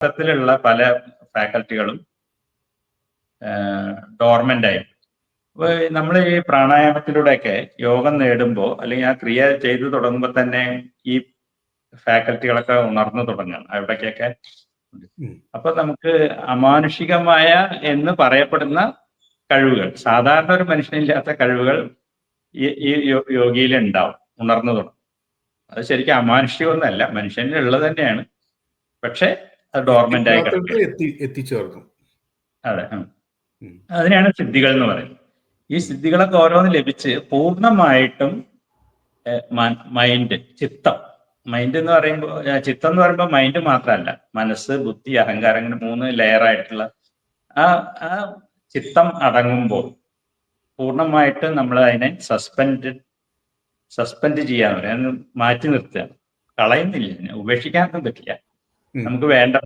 ത്തിലുള്ള പല ഫാക്കൽറ്റികളും ഡോർമെന്റ് ആയി. നമ്മൾ ഈ പ്രാണായാമത്തിലൂടെയൊക്കെ യോഗം നേടുമ്പോൾ അല്ലെങ്കിൽ ആ ക്രിയ ചെയ്തു തുടങ്ങുമ്പോൾ തന്നെ ഈ ഫാക്കൽറ്റികളൊക്കെ ഉണർന്നു തുടങ്ങുകയാണ് അവിടേക്കൊക്കെ. അപ്പൊ നമുക്ക് അമാനുഷികമായ എന്ന് പറയപ്പെടുന്ന കഴിവുകൾ സാധാരണ ഒരു മനുഷ്യനില്ലാത്ത കഴിവുകൾ ഈ യോഗിയിൽ ഉണ്ടാവും ഉണർന്നു തുടങ്ങും. അത് ശരിക്കും അമാനുഷികമൊന്നല്ല മനുഷ്യനിൽ ഉള്ളത് തന്നെയാണ്. പക്ഷെ ഡോർമെന്റ് ആയി എത്തിച്ചേർക്കും അതെ. അതിനെയാണ് സിദ്ധികൾ എന്ന് പറയുന്നത്. ഈ സിദ്ധികളൊക്കെ ഓരോന്ന് ലഭിച്ച് പൂർണമായിട്ടും മൈൻഡ് ചിത്തം. മൈൻഡ് എന്ന് പറയുമ്പോൾ ചിത്തം എന്ന് പറയുമ്പോൾ മൈൻഡ് മാത്രമല്ല. മനസ്സ് ബുദ്ധി അഹങ്കാരം അങ്ങനെ മൂന്ന് ലെയർ ആയിട്ടുള്ള ആ ആ ചിത്തം അടങ്ങുമ്പോൾ പൂർണമായിട്ടും നമ്മൾ അതിനെ സസ്പെൻഡ് സസ്പെൻഡ് ചെയ്യാൻ പറയാം മാറ്റി നിർത്തുകയാണ് കളയുന്നില്ല ഉപേക്ഷിക്കാനൊന്നും പറ്റില്ല. നമുക്ക് വേണ്ട